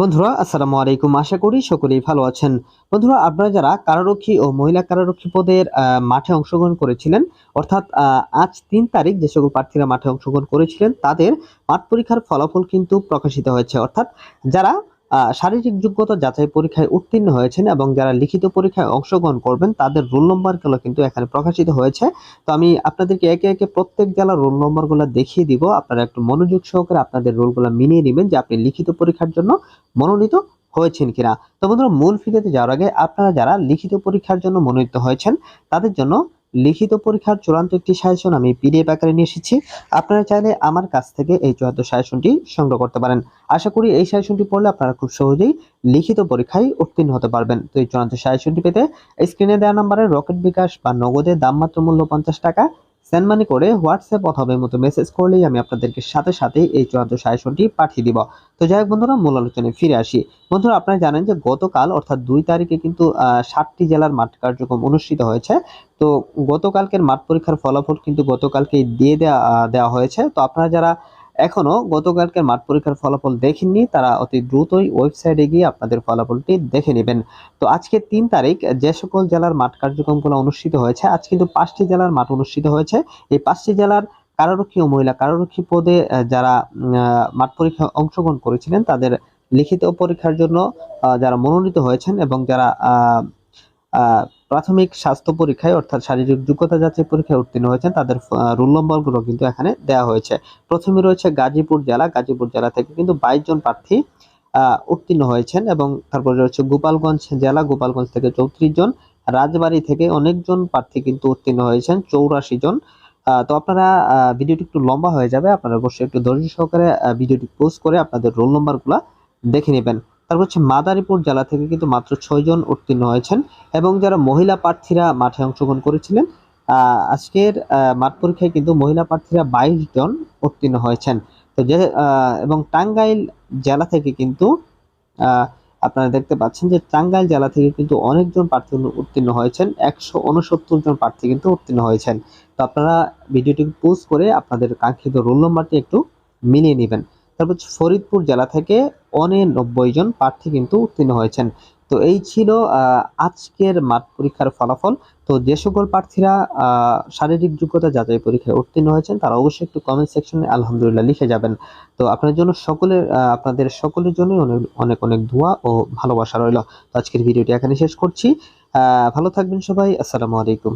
বন্ধুরা, আসসালামু আলাইকুম। আশা করি সকলেই ভালো আছেন। বন্ধুরা, আপনারা যারা কারারক্ষী ও মহিলা কারারক্ষী পদের মাঠে অংশগ্রহণ করেছিলেন, অর্থাৎ আজ তিন তারিখ যে সকল প্রার্থীরা মাঠে অংশগ্রহণ করেছিলেন, তাদের মাঠ পরীক্ষার ফলাফল কিন্তু প্রকাশিত হয়েছে। অর্থাৎ, যারা শারীরিক যোগ্যতা যাচাই পরীক্ষায় উত্তীর্ণ হয়েছেন এবং যারা লিখিত পরীক্ষায় অংশগ্রহণ করবেন, তাদের রোল নম্বরগুলো কিন্তু এখানে প্রকাশিত হয়েছে। তো আমি আপনাদেরকে একে একে প্রত্যেক জেলার রোল নম্বরগুলো দেখিয়ে দিব। আপনারা একটু মনোযোগ সহকারে আপনাদের রোলগুলো মিলিয়ে নেবেন যে আপনি লিখিত পরীক্ষার জন্য মনোনীত হয়েছেন কিনা। তো বন্ধুরা, মূল ভিডিওতে যাওয়ার আগে আপনারা যারা লিখিত পরীক্ষার জন্য মনোনীত হয়েছেন, তাদের জন্য লিখিত পরীক্ষার চূড়ান্ত একটি সাজেশন আমি পিডিএফ আকারে নিয়ে এসেছি। আপনারা চাইলে আমার কাছ থেকে এই চূড়ান্ত সাজেশনটি সংগ্রহ করতে পারেন। আশা করি এই সাজেশনটি পড়লে আপনারা খুব সহজেই লিখিত পরীক্ষায় উত্তীর্ণ হতে পারবেন। তো এই চূড়ান্ত সাজেশনটি পেতে স্ক্রিনে দেওয়া নাম্বারে রকেট বিকাশ বা নগদে দাম মাত্র মূল্য পঞ্চাশ টাকা সেন্ড মানি করে হোয়াটসঅ্যাপ অথবা মতো মেসেজ করলেই আমি আপনাদেরকে সাথে সাথে এই চূড়ান্ত সাজেশনটি পাঠিয়ে দিব। তো যাই হোক বন্ধুরা, মূল আলোচনায় ফিরে আসি। বন্ধুরা, আপনারা জানেন যে গতকাল অর্থাৎ দুই তারিখে কিন্তু সাতটি জেলার মাঠ কার্যক্রম অনুষ্ঠিত হয়েছে। তো গতকালকের মাঠ পরীক্ষার ফলাফল কিন্তু গতকালকেই দিয়ে দেওয়া দেওয়া হয়েছে। তো আপনারা যারা এখনও গতকালকের মাঠ পরীক্ষার ফলাফল দেখেননি, তারা অতি দ্রুতই ওয়েবসাইটে গিয়ে আপনাদের ফলাফলটি দেখে নেবেন। তো আজকে তিন তারিখ, যে সকল জেলার মাঠ কার্যক্রমগুলো অনুষ্ঠিত হয়েছে, আজ কিন্তু পাঁচটি জেলার মাঠ অনুষ্ঠিত হয়েছে। এই পাঁচটি জেলার কারারক্ষী ও মহিলা কারারক্ষী পদে যারা মাঠ পরীক্ষায় অংশগ্রহণ করেছিলেন, তাদের লিখিত পরীক্ষার জন্য যারা মনোনীত হয়েছেন এবং যারা প্রাথমিক স্বাস্থ্য পরীক্ষায়, অর্থাৎ শারীরিক যোগ্যতা যাচাই পরীক্ষায় উত্তীর্ণ হয়েছেন, তাদের রোল নম্বরগুলো কিন্তু এখানে দেওয়া হয়েছে। প্রথমে রয়েছে গাজীপুর জেলা গাজীপুর জেলা থেকে কিন্তু বাইশ জন প্রার্থী উত্তীর্ণ হয়েছেন এবং তারপরে রয়েছে গোপালগঞ্জ জেলা, গোপালগঞ্জ থেকে চৌত্রিশ জন, রাজবাড়ী থেকে অনেকজন প্রার্থী কিন্তু উত্তীর্ণ হয়েছেন, চৌরাশি জন। তো আপনারা ভিডিওটি একটু লম্বা হয়ে যাবে, আপনারা অবশ্যই একটু ধৈর্য সহকারে ভিডিওটি পোস্ট করে আপনাদের রোল নম্বরগুলো দেখে নেবেন। তারপর হচ্ছে মাদারীপুর জেলা থেকে কিন্তু মাত্র ছয় জন উত্তীর্ণ হয়েছেন এবং যারা মহিলা প্রার্থীরা মাঠে অংশগ্রহণ করেছিলেন আজকের মাঠ পরীক্ষায় কিন্তু মহিলা প্রার্থীরা বাইশ জন উত্তীর্ণ হয়েছেন। তো যে এবং টাঙ্গাইল জেলা থেকে কিন্তু আপনারা দেখতে পাচ্ছেন যে টাঙ্গাইল জেলা থেকে কিন্তু অনেকজন প্রার্থী উত্তীর্ণ হয়েছেন, একশো উনসত্তর জন প্রার্থী কিন্তু উত্তীর্ণ হয়েছেন। তো আপনারা ভিডিওটি পোস্ট করে আপনাদের কাঙ্ক্ষিত রোল নম্বরটি একটু মিলিয়ে নেবেন। তারপর ফরিদপুর জেলা থেকে অনেনব্বই জন প্রার্থী কিন্তু উত্তীর্ণ হয়েছেন। তো এই ছিল আজকের মাঠ পরীক্ষার ফলাফল। তো যে সকল প্রার্থীরা শারীরিক যোগ্যতা যাচাই পরীক্ষায় উত্তীর্ণ হয়েছেন, তারা অবশ্যই একটু কমেন্ট সেকশনে আলহামদুলিল্লাহ লিখে যাবেন। তো আপনার জন্য সকলের আপনাদের সকলের জন্যই অনেক অনেক অনেক দোয়া ও ভালোবাসা রইল। তো আজকের ভিডিওটি এখানে শেষ করছি। ভালো থাকবেন সবাই। আসসালামু আলাইকুম।